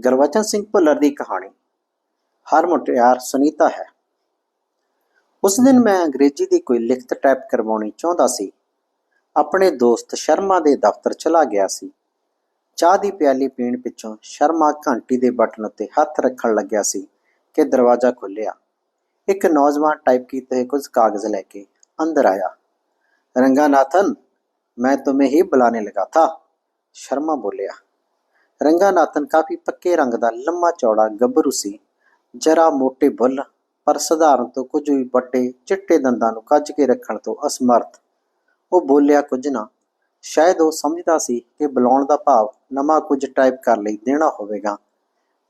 ਗੁਰਬਚਨ ਸਿੰਘ ਭੁੱਲਰ ਦੀ ਕਹਾਣੀ ਹਰ ਮੁਟਿਆਰ ਸੁਨੀਤਾ ਹੈ ਉਸ ਦਿਨ ਮੈਂ ਅੰਗਰੇਜ਼ੀ ਦੀ ਕੋਈ ਲਿਖਤ ਟਾਈਪ ਕਰਵਾਉਣੀ ਚਾਹੁੰਦਾ ਸੀ ਆਪਣੇ ਦੋਸਤ ਸ਼ਰਮਾ ਦੇ ਦਫ਼ਤਰ ਚਲਾ ਗਿਆ ਸੀ ਚਾਹ ਦੀ ਪਿਆਲੀ ਪੀਣ ਪਿੱਛੋਂ ਸ਼ਰਮਾ ਘੰਟੀ ਦੇ ਬਟਨ ਉੱਤੇ ਹੱਥ ਰੱਖਣ ਲੱਗਿਆ ਸੀ ਕਿ ਦਰਵਾਜ਼ਾ ਖੁੱਲਿਆ ਇੱਕ ਨੌਜਵਾਨ ਟਾਈਪ ਕੀਤੇ ਹੋਏ ਕੁਝ ਕਾਗਜ਼ ਲੈ ਕੇ ਅੰਦਰ ਆਇਆ रंगानाथन मैं तुम्हें ही बुलाने लगा था शर्मा बोलिया ਰੰਗਾ ਰੰਗਾਨਾਥਨ ਕਾਫੀ ਪੱਕੇ ਰੰਗ ਦਾ ਲੰਮਾ ਚੌੜਾ ਗੱਭਰੂ ਸੀ। ਜਰਾ ਮੋਟੇ ਬੁੱਲ, ਪਰ ਸਧਾਰਨ ਤੋਂ ਕੁਝ ਵੀ ਵੱਡੇ ਚਿੱਟੇ ਦੰਦਾਂ ਨੂੰ ਕੱਜ ਕੇ ਰੱਖਣ ਤੋਂ ਅਸਮਰਥ। ਉਹ ਬੋਲਿਆ ਕੁਝ ਨਾ। ਸ਼ਾਇਦ ਉਹ ਸਮਝਦਾ ਸੀ ਕਿ ਬੁਲਾਉਣ ਦਾ ਭਾਵ ਨਵਾਂ ਕੁਝ ਟਾਈਪ ਕਰ ਲਈ ਦੇਣਾ ਹੋਵੇਗਾ।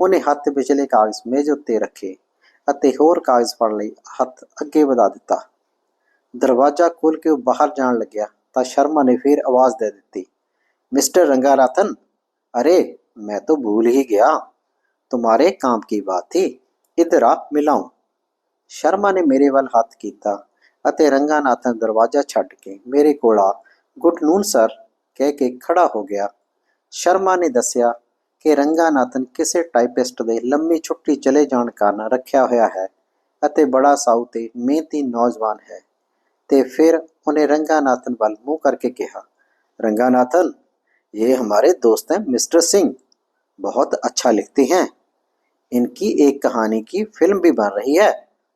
ਉਹਨੇ ਹੱਥ ਵਿਚਲੇ ਕਾਗਜ਼ ਮੇਜ਼ ਉੱਤੇ ਰੱਖੇ ਅਤੇ ਹੋਰ ਕਾਗਜ਼ ਫੜ ਲਈ, ਹੱਥ ਅੱਗੇ ਵਧਾ ਦਿੱਤਾ। ਦਰਵਾਜ਼ਾ ਖੋਲ ਕੇ ਉਹ ਬਾਹਰ ਜਾਣ ਲੱਗਿਆ ਤਾਂ ਸ਼ਰਮਾ ਨੇ ਫੇਰ ਆਵਾਜ਼ ਦੇ ਦਿੱਤੀ, ਮਿਸਟਰ ਰੰਗਾਰਾਥਨ ਅਰੇ मैं तो भूल ही गया तुम्हारे काम की बात थी इधर आ मिलाऊं ਸ਼ਰਮਾ ਨੇ ਮੇਰੇ ਵੱਲ ਹੱਥ ਕੀਤਾ ਅਤੇ ਰੰਗਾਨਾਥਨ ਦਰਵਾਜ਼ਾ ਛੱਡ ਕੇ ਮੇਰੇ ਕੋਲ ਆ ਗੁੱਡ ਨੂਨ ਸਰ ਕਹਿ ਕੇ ਖੜਾ ਹੋ ਗਿਆ ਸ਼ਰਮਾ ਨੇ ਦੱਸਿਆ ਕਿ ਰੰਗਾਨਾਥਨ ਕਿਸੇ ਟਾਈਪਿਸਟ ਦੇ ਲੰਮੀ ਛੁੱਟੀ ਚਲੇ ਜਾਣ ਕਾਰਨ ਰੱਖਿਆ ਹੋਇਆ ਹੈ ਅਤੇ ਬੜਾ ਸਾਊ ਤੇ ਮਿਹਨਤੀ ਨੌਜਵਾਨ ਹੈ ਤੇ ਫਿਰ ਉਹਨੇ रंगानाथन ਵੱਲ ਮੂੰਹ ਕਰਕੇ ਕਿਹਾ रंगानाथन ये हमारे दोस्त हैं मिस्टर सिंह बहुत अच्छा लिखते हैं इनकी एक कहानी की फिल्म भी बन रही है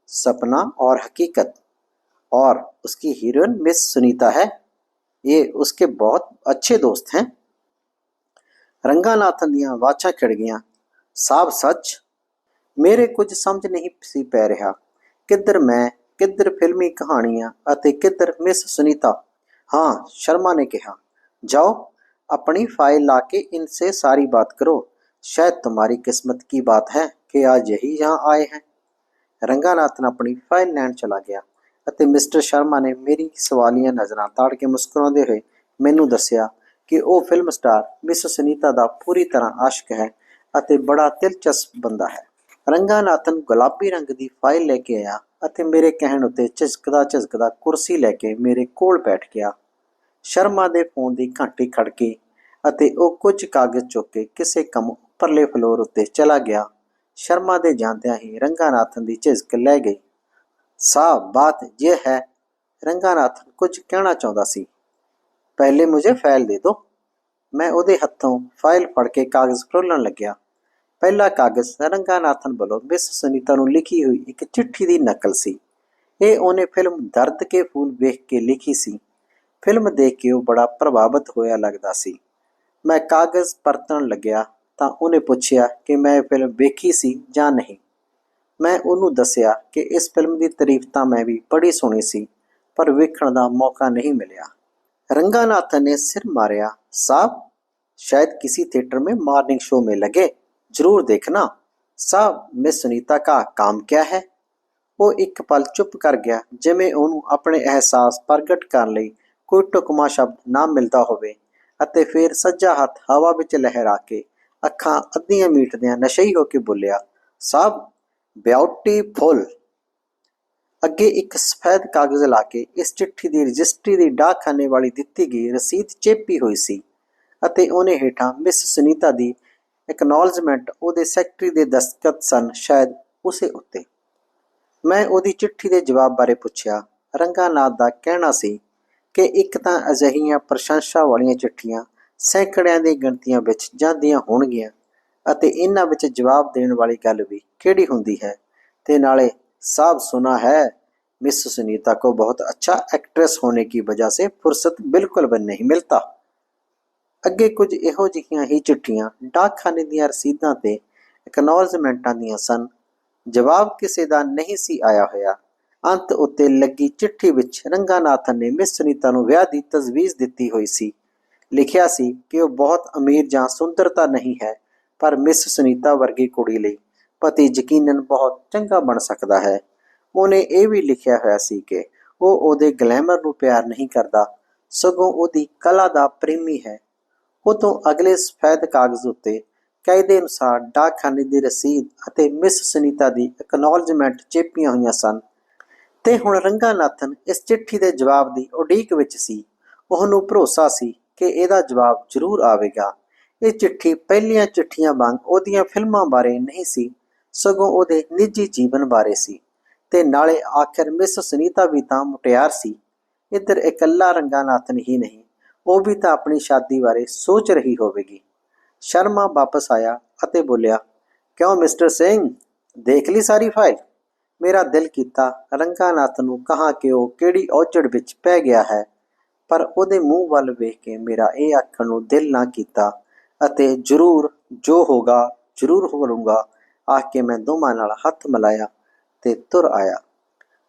सपना और हकीकत और उसकी हीरोइन मिस सुनीता है ये उसके बहुत अच्छे दोस्त हैं ਰੰਗਾਨਾਥਨ ਦੀਆਂ ਵਾਛਾਂ ਖਿੜ ਗਈਆਂ ਸਾਬ ਸੱਚ ਮੇਰੇ ਕੁਝ ਸਮਝ ਨਹੀਂ ਸੀ ਪੈ ਰਿਹਾ ਕਿੱਧਰ ਮੈਂ ਕਿੱਧਰ ਫਿਲਮੀ ਕਹਾਣੀਆਂ ਅਤੇ ਕਿੱਧਰ ਮਿਸ ਸੁਨੀਤਾ ਹਾਂ ਸ਼ਰਮਾ ਨੇ ਕਿਹਾ जाओ अपनी फाइल लाके इनसे सारी बात करो शायद तुम्हारी किस्मत की बात है कि आज यही यहाँ आए हैं ਰੰਗਾਨਾਥਨ ਆਪਣੀ ਫਾਈਲ ਲੈਣ ਚਲਾ ਗਿਆ ਅਤੇ ਮਿਸਟਰ ਸ਼ਰਮਾ ਨੇ ਮੇਰੀ ਸਵਾਲੀਆਂ ਨਜ਼ਰਾਂ ਤਾੜ ਕੇ ਮੁਸਕਰਾਉਂਦੇ ਹੋਏ ਮੈਨੂੰ ਦੱਸਿਆ ਕਿ ਉਹ ਫਿਲਮ ਸਟਾਰ ਮਿਸ ਸੁਨੀਤਾ ਦਾ ਪੂਰੀ ਤਰ੍ਹਾਂ ਆਸ਼ਿਕ ਹੈ ਅਤੇ ਬੜਾ ਦਿਲਚਸਪ ਬੰਦਾ ਹੈ ਰੰਗਾਨਾਥਨ ਗੁਲਾਬੀ ਰੰਗ ਦੀ ਫਾਈਲ ਲੈ ਕੇ ਆਇਆ ਅਤੇ ਮੇਰੇ ਕਹਿਣ ਉੱਤੇ ਝਿਜਕਦਾ ਝਿਜਕਦਾ ਕੁਰਸੀ ਲੈ ਕੇ ਮੇਰੇ ਕੋਲ ਬੈਠ ਗਿਆ ਸ਼ਰਮਾ ਦੇ ਫੋਨ ਦੀ ਘੰਟੀ ਖੜਕੀ ਅਤੇ ਉਹ ਕੁਝ ਕਾਗਜ਼ ਚੁੱਕ ਕੇ ਕਿਸੇ ਕੰਮ ਉੱਪਰਲੇ ਫਲੋਰ ਉੱਤੇ ਚਲਾ ਗਿਆ। ਸ਼ਰਮਾ ਦੇ ਜਾਂਦਿਆਂ ਹੀ ਰੰਗਾਨਾਥਨ ਦੀ ਝਿਜਕ ਲੈ ਗਈ। ਸਾਹ ਬਾਤ ਇਹ ਹੈ, ਰੰਗਾਨਾਥਨ ਕੁਝ ਕਹਿਣਾ ਚਾਹੁੰਦਾ ਸੀ। ਪਹਿਲੇ ਮੁਝੇ ਫਾਈਲ ਦੇ ਦਿਓ ਮੈਂ ਉਹਦੇ ਹੱਥੋਂ ਫਾਈਲ ਫੜ ਕੇ ਕਾਗਜ਼ ਫਰੋਲਣ ਲੱਗਿਆ। ਪਹਿਲਾ ਕਾਗਜ਼ ਰੰਗਾਨਾਥਨ ਵੱਲੋਂ ਮਿਸ ਸੁਨੀਤਾ ਨੂੰ ਲਿਖੀ ਹੋਈ ਇੱਕ ਚਿੱਠੀ ਦੀ ਨਕਲ ਸੀ। ਇਹ ਉਹਨੇ ਫਿਲਮ ਦਰਦ ਕੇ ਫੂਲ ਵੇਖ ਕੇ ਲਿਖੀ ਸੀ। ਫਿਲਮ ਦੇਖ ਕੇ ਉਹ ਬੜਾ ਪ੍ਰਭਾਵਿਤ ਹੋਇਆ ਲੱਗਦਾ ਸੀ ਮੈਂ ਕਾਗਜ਼ ਪਰਤਣ ਲੱਗਿਆ ਤਾਂ ਉਹਨੇ ਪੁੱਛਿਆ ਕਿ ਮੈਂ ਇਹ ਫਿਲਮ ਵੇਖੀ ਸੀ ਜਾਂ ਨਹੀਂ ਮੈਂ ਉਹਨੂੰ ਦੱਸਿਆ ਕਿ ਇਸ ਫਿਲਮ ਦੀ ਤਾਰੀਫ ਤਾਂ ਮੈਂ ਵੀ ਬੜੀ ਸੁਣੀ ਸੀ ਪਰ ਵੇਖਣ ਦਾ ਮੌਕਾ ਨਹੀਂ ਮਿਲਿਆ रंगानाथन ने सिर मारिया साहब शायद किसी थिएटर में मॉर्निंग शो में लगे जरूर देखना साहब मिस सुनीता का काम क्या है ਉਹ ਇੱਕ ਪਲ ਚੁੱਪ ਕਰ ਗਿਆ ਜਿਵੇਂ ਉਹਨੂੰ ਆਪਣੇ ਅਹਿਸਾਸ ਪ੍ਰਗਟ ਕਰਨ ਲਈ ਕੋਈ ਟੁਕਮਾ ਸ਼ਬਦ ਨਾ ਮਿਲਦਾ ਹੋਵੇ ਅਤੇ ਫਿਰ ਸੱਜਾ ਹੱਥ ਹਵਾ ਵਿੱਚ ਲਹਿਰਾ ਕੇ ਅੱਖਾਂ ਅੱਧੀਆਂ ਮੀਟਦਿਆਂ ਨਸ਼ਈ ਹੋ ਕੇ ਬੋਲਿਆ, ਸਾਬ ਬਿਊਟੀਫੁਲ ਅੱਗੇ ਇੱਕ ਸਫੈਦ ਕਾਗਜ਼ ਲਾ ਕੇ ਇਸ ਚਿੱਠੀ ਦੀ ਰਜਿਸਟਰੀ ਦੀ ਡਾਕਖਾਨੇ ਵਾਲੀ ਦਿੱਤੀ ਗਈ ਰਸੀਦ ਚੇਪੀ ਹੋਈ ਸੀ ਅਤੇ ਉਹਨੇ ਹੇਠਾਂ ਮਿਸ ਸੁਨੀਤਾ ਦੀ ਐਕਨੋਲਜਮੈਂਟ ਉਹਦੇ ਸੈਕਟਰੀ ਦੇ ਦਸਤਖਤ ਸਨ ਸ਼ਾਇਦ ਉਸੇ ਉੱਤੇ। ਮੈਂ ਉਹਦੀ ਚਿੱਠੀ ਦੇ ਜਵਾਬ ਬਾਰੇ ਪੁੱਛਿਆ ਰੰਗਾਨਾਥ ਦਾ ਕਹਿਣਾ ਸੀ ਕਿ ਇੱਕ ਤਾਂ ਅਜਿਹੀਆਂ ਪ੍ਰਸ਼ੰਸਾ ਵਾਲੀਆਂ ਚਿੱਠੀਆਂ ਸੈਂਕੜਿਆਂ ਦੀ ਗਿਣਤੀਆਂ ਵਿੱਚ ਜਾਂਦੀਆਂ ਹੋਣਗੀਆਂ ਅਤੇ ਇਹਨਾਂ ਵਿੱਚ ਜਵਾਬ ਦੇਣ ਵਾਲੀ ਗੱਲ ਵੀ ਕਿਹੜੀ ਹੁੰਦੀ ਹੈ ਤੇ ਨਾਲੇ साहब सुना है मिस सुनीता को बहुत अच्छा एक्ट्रेस होने की वजह से फुर्सत बिल्कुल भी नहीं मिलता ਅੱਗੇ ਕੁਝ ਇਹੋ ਜਿਹੀਆਂ ਹੀ ਚਿੱਠੀਆਂ ਡਾਕਖਾਨੇ ਦੀਆਂ ਰਸੀਦਾਂ ਤੇ ਐਕਨੋਲਜਮੈਂਟਾਂ ਦੀਆਂ ਸਨ ਜਵਾਬ ਕਿਸੇ ਦਾ ਨਹੀਂ ਸੀ ਆਇਆ ਹੋਇਆ ਅੰਤ ਉੱਤੇ ਲੱਗੀ ਚਿੱਠੀ ਵਿੱਚ ਰੰਗਾਨਾਥਨ ਨੇ ਮਿਸ ਸੁਨੀਤਾ ਨੂੰ ਵਿਆਹ ਦੀ ਤਜਵੀਜ਼ ਦਿੱਤੀ ਹੋਈ ਸੀ। ਲਿਖਿਆ ਸੀ ਕਿ ਉਹ ਬਹੁਤ ਅਮੀਰ ਜਾਂ ਸੁੰਦਰਤਾ ਨਹੀਂ ਹੈ, ਪਰ ਮਿਸ ਸੁਨੀਤਾ ਵਰਗੀ ਕੁੜੀ ਲਈ ਪਤੀ ਯਕੀਨਨ ਬਹੁਤ ਚੰਗਾ ਬਣ ਸਕਦਾ ਹੈ। ਉਹਨੇ ਇਹ ਵੀ ਲਿਖਿਆ ਹੋਇਆ ਸੀ ਕਿ ਉਹ ਉਹਦੇ ਗਲੈਮਰ ਨੂੰ ਪਿਆਰ ਨਹੀਂ ਕਰਦਾ, ਸਗੋਂ ਉਹਦੀ ਕਲਾ ਦਾ ਪ੍ਰੇਮੀ ਹੈ। ਉਹ ਤੋਂ ਅਗਲੇ ਸਫੈਦ ਕਾਗਜ਼ ਉੱਤੇ ਕਾਇਦੇ ਅਨੁਸਾਰ ਡਾਕਖਾਨੇ ਦੀ ਰਸੀਦ ਅਤੇ ਮਿਸ ਸੁਨੀਤਾ ਦੀ ਐਕਨੋਲਜਮੈਂਟ ਚੇਪੀਆਂ ਹੋਈਆਂ ਸਨ। ਤੇ ਹੁਣ ਰੰਗਾਨਾਥਨ ਇਸ ਚਿੱਠੀ ਦੇ ਜਵਾਬ ਦੀ ਉਡੀਕ ਵਿੱਚ ਸੀ। ਉਹਨੂੰ ਭਰੋਸਾ ਸੀ ਕਿ ਇਹਦਾ ਜਵਾਬ ਜ਼ਰੂਰ ਆਵੇਗਾ। ਇਹ ਚਿੱਠੀ ਪਹਿਲੀਆਂ ਚਿੱਠੀਆਂ ਵਾਂਗ ਉਹਦੀਆਂ ਫਿਲਮਾਂ ਬਾਰੇ ਨਹੀਂ ਸੀ, ਸਗੋਂ ਉਹਦੇ ਨਿੱਜੀ ਜੀਵਨ ਬਾਰੇ ਸੀ ਤੇ ਨਾਲੇ ਆਖਿਰ ਮਿਸ ਸੁਨੀਤਾ ਵੀ ਤਾਂ ਮੁਟਿਆਰ ਸੀ। ਇੱਧਰ ਇਕੱਲਾ ਰੰਗਾਨਾਥਨ ਹੀ ਨਹੀਂ, ਉਹ ਵੀ ਤਾਂ ਆਪਣੀ ਸ਼ਾਦੀ ਬਾਰੇ ਸੋਚ ਰਹੀ ਹੋਵੇਗੀ। ਸ਼ਰਮਾ ਵਾਪਸ ਆਇਆ ਅਤੇ ਬੋਲਿਆ, ਕਿਉਂ ਮਿਸਟਰ ਸਿੰਘ? ਦੇਖ ਲਈ ਸਾਰੀ ਫਾਈਲ? ਮੇਰਾ ਦਿਲ ਕੀਤਾ ਰੰਗਾਨਾਥ ਨੂੰ ਕਹਾ ਕਿ ਉਹ ਕਿਹੜੀ ਔਚੜ ਵਿੱਚ ਪੈ ਗਿਆ ਹੈ, ਪਰ ਉਹਦੇ ਮੂੰਹ ਵੱਲ ਵੇਖ ਕੇ ਮੇਰਾ ਇਹ ਆਖਣ ਨੂੰ ਦਿਲ ਨਾ ਕੀਤਾ ਅਤੇ ਜ਼ਰੂਰ ਜੋ ਹੋਗਾ ਜ਼ਰੂਰ ਕਰੂੰਗਾ ਆਖ ਕੇ ਮੈਂ ਦੋਵਾਂ ਨਾਲ ਹੱਥ ਮਿਲਾਇਆ ਤੇ ਤੁਰ ਆਇਆ।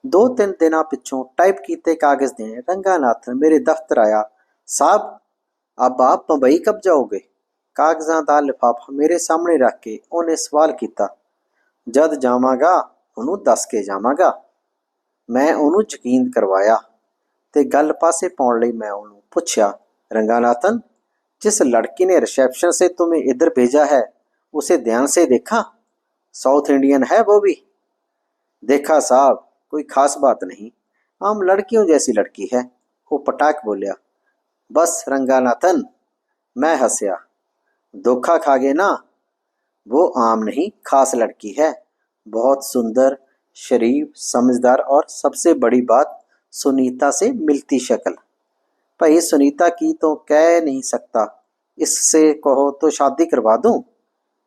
ਦੋ ਤਿੰਨ ਦਿਨਾਂ ਪਿੱਛੋਂ ਟਾਈਪ ਕੀਤੇ ਕਾਗਜ਼ ਦੇ ਰੰਗਾਨਾਥਨ ਮੇਰੇ ਦਫ਼ਤਰ ਆਇਆ। ਸਾਹਿਬ ਅਬ ਆਪ ਮੁੰਬਈ ਕਬ ਜਾਓਗੇ ਕਾਗਜ਼ਾਂ ਦਾ ਲਿਫਾਫਾ ਮੇਰੇ ਸਾਹਮਣੇ ਰੱਖ ਕੇ ਉਹਨੇ ਸਵਾਲ ਕੀਤਾ। ਜਦ ਜਾਵਾਂਗਾ ਉਹਨੂੰ ਦੱਸ ਕੇ ਜਾਵਾਂਗਾ ਮੈਂ ਉਹਨੂੰ ਯਕੀਨ ਕਰਵਾਇਆ ਤੇ ਗੱਲ ਪਾਸੇ ਪਾਉਣ ਲਈ ਮੈਂ ਉਹਨੂੰ ਪੁੱਛਿਆ रंगानाथन जिस लड़की ने रिसेप्शन से तुम्हें इधर भेजा है उसे ध्यान से देखा साउथ इंडियन है वो भी देखा साहब कोई खास बात नहीं आम लड़कियों जैसी लड़की है वो पटाक बोलिया बस रंगानाथन मैं हंसया धोखा खा गए ना वो आम नहीं खास लड़की है बहुत सुंदर शरीफ समझदार और सबसे बड़ी बात सुनीता से मिलती शक्ल भाई सुनीता की तो कह नहीं सकता इससे कहो तो शादी करवा दूं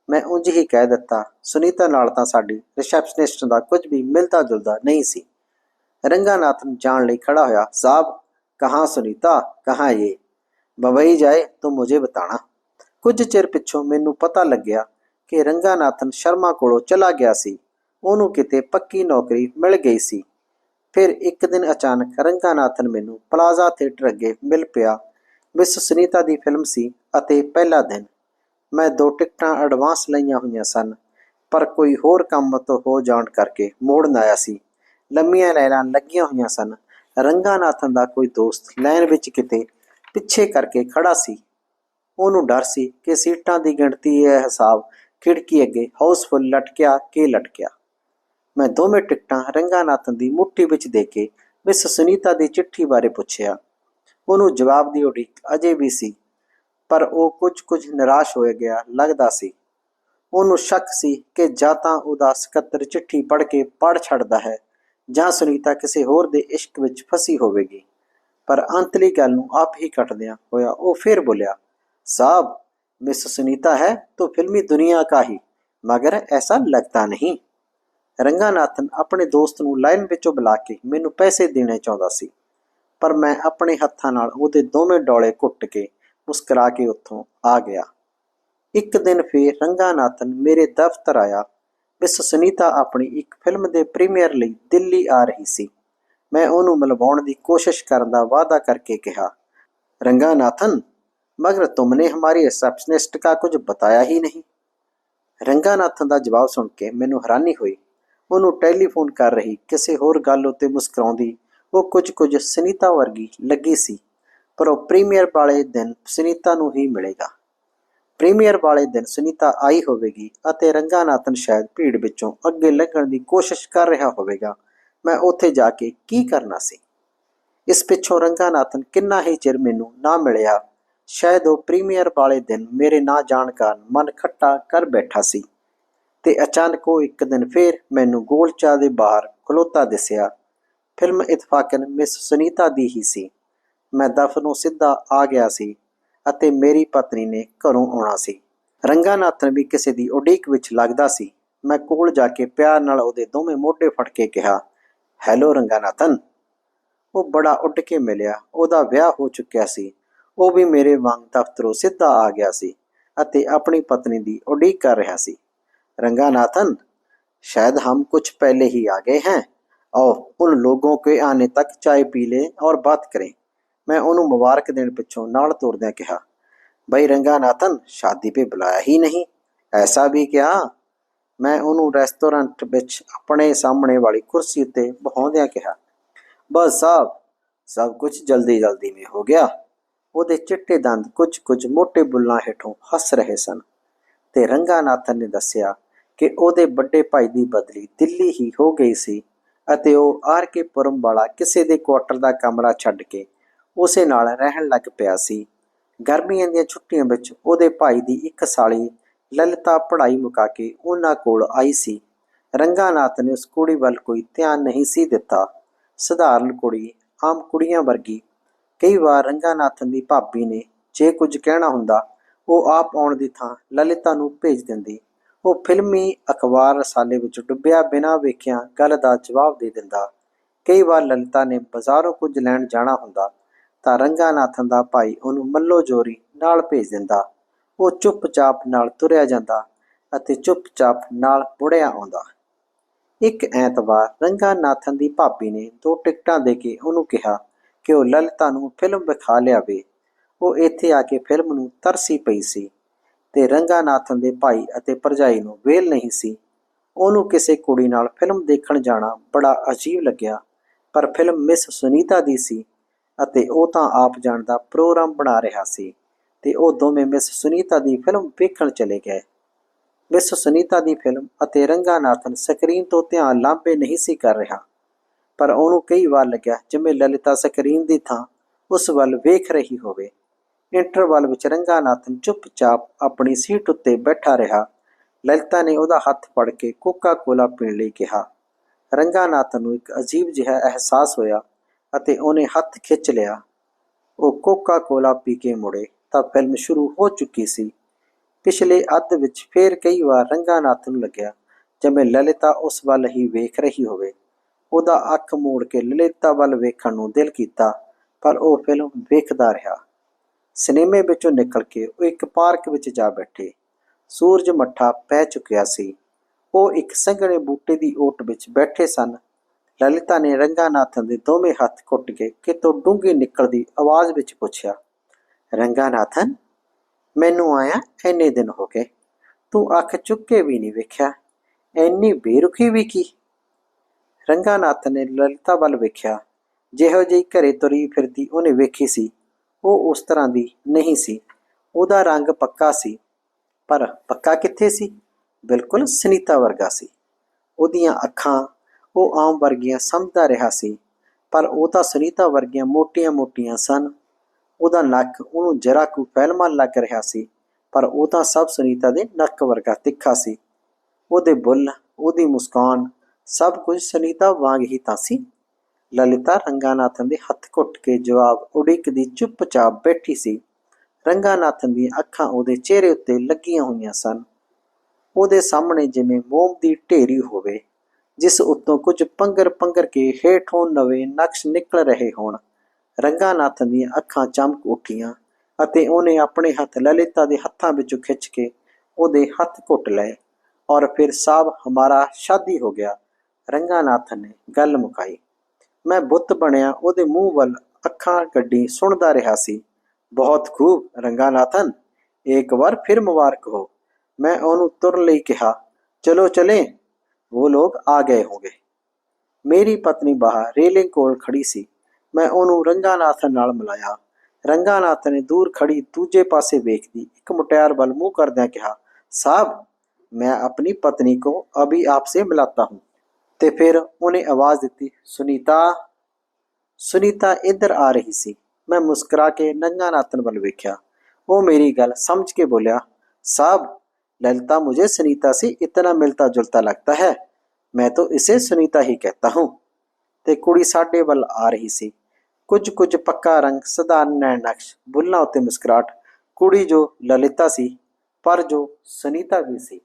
ਮੈਂ ਉਂਝ ਹੀ ਕਹਿ ਦਿੱਤਾ ਸੁਨੀਤਾ ਨਾਲ ਤਾਂ ਸਾਡੀ ਰਿਸੈਪਸ਼ਨਿਸਟ ਦਾ ਕੁਝ ਵੀ ਮਿਲਦਾ ਜੁਲਦਾ ਨਹੀਂ ਸੀ रंगानाथन जान ਲਈ खड़ा होया साहब कहाँ सुनीता कहाँ ये बम्बई जाए तो मुझे बताना ਕੁਝ ਚਿਰ ਪਿੱਛੋਂ ਮੈਨੂੰ ਪਤਾ ਲੱਗਿਆ ਕਿ ਰੰਗਾਨਾਥਨ ਸ਼ਰਮਾ ਕੋਲੋਂ ਚਲਾ ਗਿਆ ਸੀ ਉਹਨੂੰ ਕਿਤੇ ਪੱਕੀ ਨੌਕਰੀ ਮਿਲ ਗਈ ਸੀ। ਫਿਰ ਇੱਕ ਦਿਨ ਅਚਾਨਕ ਰੰਗਾਨਾਥਨ ਮੈਨੂੰ ਪਲਾਜ਼ਾ ਥੀਏਟਰ ਅੱਗੇ ਮਿਲ ਪਿਆ। ਮਿਸ ਸੁਨੀਤਾ ਦੀ ਫਿਲਮ ਸੀ ਅਤੇ ਪਹਿਲਾ ਦਿਨ। ਮੈਂ ਦੋ ਟਿਕਟਾਂ ਐਡਵਾਂਸ ਲਈਆਂ ਹੋਈਆਂ ਸਨ, ਪਰ ਕੋਈ ਹੋਰ ਕੰਮ ਤੋਂ ਹੋ ਜਾਣ ਕਰਕੇ ਮੋੜਨ ਆਇਆ ਸੀ। ਲੰਮੀਆਂ ਲਾਈਨਾਂ ਲੱਗੀਆਂ ਹੋਈਆਂ ਸਨ। ਰੰਗਾਨਾਥਨ ਦਾ ਕੋਈ ਦੋਸਤ ਲਾਈਨ ਵਿੱਚ ਕਿਤੇ ਪਿੱਛੇ ਕਰਕੇ ਖੜਾ ਸੀ। ਉਹਨੂੰ ਡਰ ਸੀ ਕਿ ਸੀਟਾਂ ਦੀ ਗਿਣਤੀ ਇਹ ਹਿਸਾਬ ਖਿੜਕੀ ਅੱਗੇ ਹਾਊਸਫੁੱਲ ਲਟਕਿਆ ਕਿ ਲਟਕਿਆ। ਮੈਂ ਦੋਵੇਂ ਟਿਕਟਾਂ ਰੰਗਾਨਾਥਨ ਦੀ ਮੁੱਠੀ ਵਿੱਚ ਦੇ ਕੇ ਮਿਸ ਸੁਨੀਤਾ ਦੀ ਚਿੱਠੀ ਬਾਰੇ ਪੁੱਛਿਆ। ਉਹਨੂੰ ਜਵਾਬ ਦੀ ਉਡੀਕ ਅਜੇ ਵੀ ਸੀ, ਪਰ ਉਹ ਕੁਝ-ਕੁਝ ਨਿਰਾਸ਼ ਹੋ ਗਿਆ ਲੱਗਦਾ ਸੀ। ਉਹਨੂੰ ਸ਼ੱਕ ਸੀ ਕਿ ਜਾਂ ਤਾਂ ਉਹਦਾ ਸਕੱਤਰ ਚਿੱਠੀ ਪੜ੍ਹ ਕੇ ਪੜ ਛੱਡਦਾ ਹੈ, ਜਾਂ ਸੁਨੀਤਾ ਕਿਸੇ ਹੋਰ ਦੇ ਇਸ਼ਕ ਵਿੱਚ ਫਸੀ ਹੋਵੇਗੀ। ਪਰ ਅੰਤਲੀ ਗੱਲ ਨੂੰ ਆਪ ਹੀ ਕੱਟਦਿਆਂ ਹੋਇਆ ਉਹ ਫਿਰ ਬੋਲਿਆ, ਸਾਬ, ਮਿਸ ਸੁਨੀਤਾ ਹੈ ਤਾਂ ਫਿਲਮੀ ਦੁਨੀਆ ਕਾ ਹੀ, ਮਗਰ ਐਸਾ ਲੱਗਦਾ ਨਹੀਂ। ਰੰਗਾਨਾਥਨ ਆਪਣੇ ਦੋਸਤ ਨੂੰ ਲਾਈਨ ਵਿੱਚੋਂ ਬੁਲਾ ਕੇ ਮੈਨੂੰ ਪੈਸੇ ਦੇਣੇ ਚਾਹੁੰਦਾ ਸੀ, ਪਰ ਮੈਂ ਆਪਣੇ ਹੱਥਾਂ ਨਾਲ ਉਹਦੇ ਦੋਵੇਂ ਡੋਲੇ ਘੁੱਟ ਕੇ ਮੁਸਕਰਾ ਕੇ ਉੱਥੋਂ ਆ ਗਿਆ। ਇੱਕ ਦਿਨ ਫੇਰ ਰੰਗਾਨਾਥਨ ਮੇਰੇ ਦਫ਼ਤਰ ਆਇਆ। ਮਿਸ ਸੁਨੀਤਾ ਆਪਣੀ ਇੱਕ ਫਿਲਮ ਦੇ ਪ੍ਰੀਮੀਅਰ ਲਈ ਦਿੱਲੀ ਆ ਰਹੀ ਸੀ। ਮੈਂ ਉਹਨੂੰ ਮਿਲਵਾਉਣ ਦੀ ਕੋਸ਼ਿਸ਼ ਕਰਨ ਦਾ ਵਾਅਦਾ ਕਰਕੇ ਕਿਹਾ, ਰੰਗਾਨਾਥਨ, ਮਗਰ ਤੁਮਨੇ ਹਮਾਰੀ ਰਿਸੈਪਸ਼ਨਿਸਟ ਦਾ ਕੁਝ ਬਤਾਇਆ ਹੀ ਨਹੀਂ? ਰੰਗਾਨਾਥਨ ਦਾ ਜਵਾਬ ਸੁਣ ਕੇ ਮੈਨੂੰ ਹੈਰਾਨੀ ਹੋਈ। ਉਹਨੂੰ ਟੈਲੀਫੋਨ ਕਰ ਰਹੀ, ਕਿਸੇ ਹੋਰ ਗੱਲ ਉੱਤੇ ਮੁਸਕਰਾਉਂਦੀ। ਉਹ ਕੁਝ ਕੁਝ ਸੁਨੀਤਾ ਵਰਗੀ ਲੱਗੀ ਸੀ, ਪਰ ਉਹ ਪ੍ਰੀਮੀਅਰ ਵਾਲੇ ਦਿਨ ਸੁਨੀਤਾ ਨੂੰ ਹੀ ਮਿਲੇਗਾ। ਪ੍ਰੀਮੀਅਰ ਵਾਲੇ ਦਿਨ ਸੁਨੀਤਾ ਆਈ ਹੋਵੇਗੀ ਅਤੇ ਰੰਗਾਨਾਥਨ ਸ਼ਾਇਦ ਭੀੜ ਵਿੱਚੋਂ ਅੱਗੇ ਲੱਗਣ ਦੀ ਕੋਸ਼ਿਸ਼ ਕਰ ਰਿਹਾ ਹੋਵੇਗਾ। ਮੈਂ ਉੱਥੇ ਜਾ ਕੇ ਕੀ ਕਰਨਾ ਸੀ? ਇਸ ਪਿੱਛੋਂ ਰੰਗਾਨਾਥਨ ਕਿੰਨਾ ਹੀ ਚਿਰ ਮੈਨੂੰ ਨਾ ਮਿਲਿਆ। ਸ਼ਾਇਦ ਉਹ ਪ੍ਰੀਮੀਅਰ ਵਾਲੇ ਦਿਨ ਮੇਰੇ ਨਾ ਜਾਣ ਕਾਰਨ ਮਨ ਖੱਟਾ ਕਰ ਬੈਠਾ ਸੀ। ਤੇ ਅਚਾਨਕ ਉਹ ਇੱਕ ਦਿਨ ਫੇਰ ਮੈਨੂੰ ਗੋਲ ਚਾਹ ਦੇ ਬਾਹਰ ਖਲੋਤਾ ਦਿਸਿਆ। ਫਿਲਮ ਇਤਫਾਕਨ ਮਿਸ ਸੁਨੀਤਾ ਦੀ ਹੀ ਸੀ। ਮੈਂ ਦਫ਼ਨੋਂ ਸਿੱਧਾ ਆ ਗਿਆ ਸੀ ਅਤੇ ਮੇਰੀ ਪਤਨੀ ਨੇ ਘਰੋਂ ਆਉਣਾ ਸੀ। ਰੰਗਾਨਾਥਨ ਵੀ ਕਿਸੇ ਦੀ ਉਡੀਕ ਵਿੱਚ ਲੱਗਦਾ ਸੀ। ਮੈਂ ਕੋਲ ਜਾ ਕੇ ਪਿਆਰ ਨਾਲ ਉਹਦੇ ਦੋਵੇਂ ਮੋਢੇ ਫੜ ਕੇ ਕਿਹਾ, ਹੈਲੋ ਰੰਗਾਨਾਥਨ। ਉਹ ਬੜਾ ਉੱਡ ਕੇ ਮਿਲਿਆ। ਉਹਦਾ ਵਿਆਹ ਹੋ ਚੁੱਕਿਆ ਸੀ। ਉਹ ਵੀ ਮੇਰੇ ਵਾਂਗ ਦਫ਼ਤਰੋਂ ਸਿੱਧਾ ਆ ਗਿਆ ਸੀ ਅਤੇ ਆਪਣੀ ਪਤਨੀ ਦੀ ਉਡੀਕ ਕਰ ਰਿਹਾ ਸੀ। रंगानाथन, शायद हम कुछ पहले ही आ गए हैं। आओ, उन लोगों के आने तक चाय पी लें और बात करें। ਮੈਂ ਉਹਨੂੰ ਮੁਬਾਰਕ ਦੇਣ ਪਿੱਛੋਂ ਨਾਲ ਤੋਰਦਿਆਂ ਕਿਹਾ ਬਈ ਰੰਗਾਨਾਥਨ ਸ਼ਾਦੀ 'ਤੇ ਬੁਲਾਇਆ ਹੀ ਨਹੀਂ ਐਸਾ ਵੀ ਕਿਹਾ ਮੈਂ ਉਹਨੂੰ ਰੈਸਟੋਰੈਂਟ ਵਿੱਚ ਆਪਣੇ ਸਾਹਮਣੇ ਵਾਲੀ ਕੁਰਸੀ ਉੱਤੇ ਬਹਾਉਂਦਿਆਂ ਕਿਹਾ ਬਸ ਸਾਹਿਬ ਸਭ ਕੁਝ ਜਲਦੀ ਜਲਦੀ ਮੇ ਹੋ ਗਿਆ ਉਹਦੇ ਚਿੱਟੇ ਦੰਦ ਕੁਝ ਕੁਝ ਮੋٹے ਬੁੱਲਾਂ ਹੇਠੋਂ ਹੱਸ ਰਹੇ ਸਨ ਤੇ ਰੰਗਾਨਾਥਨ ਨੇ ਦੱਸਿਆ ਕਿ ਉਹਦੇ ਵੱਡੇ ਭਾਈ ਦੀ ਬਦਲੀ ਦਿੱਲੀ ਹੀ ਹੋ ਗਈ ਸੀ ਅਤੇ ਉਹ ਆਰ ਕੇ ਪੁਰਮ ਵਾਲਾ ਕਿਸੇ ਦੇ ਕੁਆਟਰ ਦਾ ਕਮਰਾ ਛੱਡ ਕੇ ਉਸੇ ਨਾਲ ਰਹਿਣ ਲੱਗ ਪਿਆ ਸੀ। ਗਰਮੀਆਂ ਦੀਆਂ ਛੁੱਟੀਆਂ ਵਿੱਚ ਉਹਦੇ ਭਾਈ ਦੀ ਇੱਕ ਸਾਲੀ ਲਲਿਤਾ ਪੜ੍ਹਾਈ ਮੁਕਾ ਕੇ ਉਹਨਾਂ ਕੋਲ ਆਈ ਸੀ। ਰੰਗਾਨਾਥ ਨੇ ਉਸ ਕੁੜੀ ਵੱਲ ਕੋਈ ਧਿਆਨ ਨਹੀਂ ਸੀ ਦਿੱਤਾ। ਸਧਾਰਨ ਕੁੜੀ, ਆਮ ਕੁੜੀਆਂ ਵਰਗੀ। ਕਈ ਵਾਰ ਰੰਗਾਨਾਥਨ ਦੀ ਭਾਬੀ ਨੇ ਜੇ ਕੁਝ ਕਹਿਣਾ ਹੁੰਦਾ, ਉਹ ਆਪ ਆਉਣ ਦੀ ਥਾਂ ਲਲਿਤਾ ਨੂੰ ਭੇਜ ਦਿੰਦੀ। ਉਹ ਫਿਲਮੀ ਅਖਬਾਰ ਰਸਾਲੇ ਵਿੱਚ ਡੁੱਬਿਆ ਬਿਨਾਂ ਵੇਖਿਆ ਗੱਲ ਦਾ ਜਵਾਬ ਦੇ ਦਿੰਦਾ। ਕਈ ਵਾਰ ਲਲਿਤਾ ਨੇ ਬਾਜ਼ਾਰੋਂ ਕੁਝ ਲੈਣ ਜਾਣਾ ਹੁੰਦਾ ਤਾਂ ਰੰਗਾਨਾਥਨ ਦਾ ਭਾਈ ਉਹਨੂੰ ਮੱਲੋ ਜੋਰੀ ਨਾਲ ਭੇਜ ਦਿੰਦਾ। ਉਹ ਚੁੱਪਚਾਪ ਨਾਲ ਤੁਰਿਆ ਜਾਂਦਾ ਅਤੇ ਚੁੱਪਚਾਪ ਨਾਲ ਮੁੜਿਆ ਆਉਂਦਾ। ਇੱਕ ਐਤਵਾਰ ਰੰਗਾਨਾਥਨ ਦੀ ਭਾਬੀ ਨੇ ਦੋ ਟਿਕਟਾਂ ਦੇ ਕੇ ਉਹਨੂੰ ਕਿਹਾ ਕਿ ਉਹ ਲਲਿਤਾ ਨੂੰ ਫਿਲਮ ਵਿਖਾ ਲਿਆਵੇ। ਉਹ ਇੱਥੇ ਆ ਕੇ ਫਿਲਮ ਨੂੰ ਤਰਸੀ ਪਈ ਸੀ। ਤੇ ਰੰਗਾਨਾਥਨ ਦੇ ਭਾਈ ਅਤੇ ਭਰਜਾਈ ਨੂੰ ਵੇਲ ਨਹੀਂ ਸੀ। ਉਹਨੂੰ ਕਿਸੇ ਕੁੜੀ ਨਾਲ ਫਿਲਮ ਦੇਖਣ ਜਾਣਾ ਬੜਾ ਅਜੀਬ ਲੱਗਿਆ, ਪਰ ਫਿਲਮ ਮਿਸ ਸੁਨੀਤਾ ਦੀ ਸੀ ਅਤੇ ਉਹ ਤਾਂ ਆਪ ਜਾਣ ਦਾ ਪ੍ਰੋਗਰਾਮ ਬਣਾ ਰਿਹਾ ਸੀ ਤੇ ਉਹ ਦੋਵੇਂ ਮਿਸ ਸੁਨੀਤਾ ਦੀ ਫਿਲਮ ਵੇਖਣ ਚਲੇ ਗਏ। ਮਿਸ ਸੁਨੀਤਾ ਦੀ ਫਿਲਮ ਅਤੇ ਰੰਗਾਨਾਥਨ ਸਕਰੀਨ ਤੋਂ ਧਿਆਨ ਲਾਂਭੇ ਨਹੀਂ ਸੀ ਕਰ ਰਿਹਾ, ਪਰ ਉਹਨੂੰ ਕਈ ਵਾਰ ਲੱਗਿਆ ਜਿਵੇਂ ਲਲਿਤਾ ਸਕਰੀਨ ਦੀ ਥਾਂ ਉਸ ਵੱਲ ਵੇਖ ਰਹੀ ਹੋਵੇ। ਇੰਟਰਵਲ ਵਿੱਚ ਰੰਗਾਨਾਥਨ ਚੁੱਪਚਾਪ ਆਪਣੀ ਸੀਟ ਉੱਤੇ ਬੈਠਾ ਰਿਹਾ। ਲਲਿਤਾ ਨੇ ਉਹਦਾ ਹੱਥ ਫੜ ਕੇ ਕੋਕਾ ਕੋਲਾ ਪੀਣ ਲਈ ਕਿਹਾ। ਰੰਗਾਨਾਥਨ ਨੂੰ ਇੱਕ ਅਜੀਬ ਜਿਹਾ ਅਹਿਸਾਸ ਹੋਇਆ ਅਤੇ ਉਹਨੇ ਹੱਥ ਖਿੱਚ ਲਿਆ। ਉਹ ਕੋਕਾ ਕੋਲਾ ਪੀ ਕੇ ਮੁੜੇ ਤਾਂ ਫਿਲਮ ਸ਼ੁਰੂ ਹੋ ਚੁੱਕੀ ਸੀ। ਪਿਛਲੇ ਅੱਧ ਵਿੱਚ ਫੇਰ ਕਈ ਵਾਰ ਰੰਗਾਨਾਥਨ ਨੂੰ ਲੱਗਿਆ ਜਿਵੇਂ ਲਲਿਤਾ ਉਸ ਵੱਲ ਹੀ ਵੇਖ ਰਹੀ ਹੋਵੇ। ਉਹਦਾ ਅੱਖ ਮੋੜ ਕੇ ਲਲਿਤਾ ਵੱਲ ਵੇਖਣ ਨੂੰ ਦਿਲ ਕੀਤਾ, ਪਰ ਉਹ ਫਿਲਮ ਵੇਖਦਾ ਰਿਹਾ। ਸਿਨੇਮੇ ਵਿੱਚੋਂ ਨਿਕਲ ਕੇ ਉਹ ਇੱਕ ਪਾਰਕ ਵਿੱਚ ਜਾ ਬੈਠੇ। ਸੂਰਜ ਮੱਠਾ ਪੈ ਚੁੱਕਿਆ ਸੀ। ਉਹ ਇੱਕ ਸੰਘਣੇ ਬੂਟੇ ਦੀ ਓਟ ਵਿੱਚ ਬੈਠੇ ਸਨ। ਲਲਿਤਾ ਨੇ ਰੰਗਾਨਾਥਨ ਦੇ ਦੋਵੇਂ ਹੱਥ ਘੁੱਟ ਕੇ ਕਿਤੋਂ ਡੂੰਘੀ ਨਿਕਲਦੀ ਆਵਾਜ਼ ਵਿੱਚ ਪੁੱਛਿਆ, ਰੰਗਾਨਾਥਨ, ਮੈਨੂੰ ਆਇਆ ਇੰਨੇ ਦਿਨ ਹੋ ਗਏ। ਤੂੰ ਅੱਖ ਚੁੱਕ ਕੇ ਵੀ ਨਹੀਂ ਵੇਖਿਆ। ਇੰਨੀ ਬੇਰੁਖੀ ਵੀ ਕੀ? ਰੰਗਾਨਾਥਨ ਨੇ ਲਲਿਤਾ ਵੱਲ ਵੇਖਿਆ। ਜਿਹੋ ਜਿਹੀ ਘਰੇ ਤੁਰੀ ਫਿਰਦੀ ਉਹਨੇ ਵੇਖੀ ਸੀ। ਉਹ ਉਸ ਤਰ੍ਹਾਂ ਦੀ ਨਹੀਂ ਸੀ। ਉਹਦਾ ਰੰਗ ਪੱਕਾ ਸੀ, ਪਰ ਪੱਕਾ ਕਿੱਥੇ ਸੀ? ਬਿਲਕੁਲ ਸੁਨੀਤਾ ਵਰਗਾ ਸੀ। ਉਹਦੀਆਂ ਅੱਖਾਂ ਉਹ ਆਮ ਵਰਗੀਆਂ ਸਮਝਦਾ ਰਿਹਾ ਸੀ, ਪਰ ਉਹ ਤਾਂ ਸੁਨੀਤਾ ਵਰਗੀਆਂ ਮੋਟੀਆਂ-ਮੋਟੀਆਂ ਸਨ। ਉਹਦਾ ਨੱਕ ਉਹਨੂੰ ਜਰਾ ਕੁ ਫੈਲਮਾ ਲੱਗ ਰਿਹਾ ਸੀ, ਪਰ ਉਹ ਤਾਂ ਸਭ ਸੁਨੀਤਾ ਦੇ ਨੱਕ ਵਰਗਾ ਤਿੱਖਾ ਸੀ। ਉਹਦੇ ਬੁੱਲ, ਉਹਦੀ ਮੁਸਕਾਨ ਸਭ ਕੁਝ ਸੁਨੀਤਾ ਵਾਂਗ ਹੀ ਤਾਂ ਸੀ। ਲਲਿਤਾ ਰੰਗਾਨਾਥਨ ਦੇ ਹੱਥ ਘੁੱਟ ਕੇ ਜਵਾਬ ਉਡੀਕਦੀ ਚੁੱਪਚਾਪ ਬੈਠੀ ਸੀ। ਰੰਗਾਨਾਥਨ ਦੀਆਂ ਅੱਖਾਂ ਉਹਦੇ ਚਿਹਰੇ ਉੱਤੇ ਲੱਗੀਆਂ ਹੋਈਆਂ ਸਨ। ਉਹਦੇ ਸਾਹਮਣੇ ਜਿਵੇਂ ਮੋਮ ਦੀ ਢੇਰੀ ਹੋਵੇ, ਜਿਸ ਉੱਤੋਂ ਕੁਝ ਪੰਗਰ ਪੰਗਰ ਕੇ ਹੇਠੋਂ ਨਵੇਂ ਨਕਸ਼ ਨਿਕਲ ਰਹੇ ਹੋਣ। ਰੰਗਾਨਾਥਨ ਦੀਆਂ ਅੱਖਾਂ ਚਮਕ ਉੱਠੀਆਂ ਅਤੇ ਉਹਨੇ ਆਪਣੇ ਹੱਥ ਲਲਿਤਾ ਦੇ ਹੱਥਾਂ ਵਿੱਚੋਂ ਖਿੱਚ ਕੇ ਉਹਦੇ ਹੱਥ ਘੁੱਟ ਲਏ ਔਰ ਫਿਰ ਸਾਬ ਹਮਾਰਾ ਸ਼ਾਦੀ ਹੋ ਗਿਆ। ਰੰਗਾਨਾਥਨ ਨੇ ਗੱਲ ਮੁਕਾਈ। ਮੈਂ ਬੁੱਤ ਬਣਿਆ ਉਹਦੇ ਮੂੰਹ ਵੱਲ ਅੱਖਾਂ ਕੱਢੀ ਸੁਣਦਾ ਰਿਹਾ ਸੀ। ਬਹੁਤ ਖੂਬ, ਰੰਗਾਨਾਥਨ। ਇੱਕ ਵਾਰ ਫਿਰ ਮੁਬਾਰਕ ਹੋ। ਮੈਂ ਉਹਨੂੰ ਤੁਰਨ ਲਈ ਕਿਹਾ, ਚਲੋ ਚਲੇ। ਉਹ ਲੋਕ ਆ ਗਏ ਹੋਗੇ। ਮੇਰੀ ਪਤਨੀ ਬਾਹਰ ਰੇਲਿੰਗ ਕੋਲ ਖੜੀ ਸੀ। ਮੈਂ ਉਹਨੂੰ ਰੰਗਾਨਾਥਨ ਨਾਲ ਮਿਲਾਇਆ। ਰੰਗਾਨਾਥਨ ਨੇ ਦੂਰ ਖੜੀ ਦੂਜੇ ਪਾਸੇ ਵੇਖਦੀ ਇੱਕ ਮੁਟਿਆਰ ਵੱਲ ਮੂੰਹ ਕਰਦਿਆਂ ਕਿਹਾ ਸਾਹਬ ਮੈਂ ਆਪਣੀ ਪਤਨੀ ਕੋ ਅਭੀ ਆਪਸੇ ਮਿਲਾਤਾ ਹੂੰ। ਤੇ ਫਿਰ ਉਹਨੇ ਆਵਾਜ਼ ਦਿੱਤੀ ਸੁਨੀਤਾ ਸੁਨੀਤਾ ਇੱਧਰ ਆ ਰਹੀ ਸੀ ਮੈਂ ਮੁਸਕਰਾ ਕੇ ਨੰਗਾਨਾਥਨ ਵੱਲ ਵੇਖਿਆ ਉਹ ਮੇਰੀ ਗੱਲ ਸਮਝ ਕੇ ਬੋਲਿਆ साहब ललिता मुझे सुनीता से इतना मिलता जुलता लगता है मैं तो इसे सुनीता ही कहता हूँ ਤੇ ਕੁੜੀ ਸਾਡੇ ਵੱਲ ਆ ਰਹੀ ਸੀ ਕੁਝ ਕੁਝ ਪੱਕਾ ਰੰਗ ਸਧਾਰਨ ਨੈਣ ਨਕਸ਼ ਬੁੱਲਾਂ ਉੱਤੇ ਮੁਸਕਰਾਟ ਕੁੜੀ ਜੋ ਲਲਿਤਾ ਸੀ ਪਰ ਜੋ ਸੁਨੀਤਾ ਵੀ ਸੀ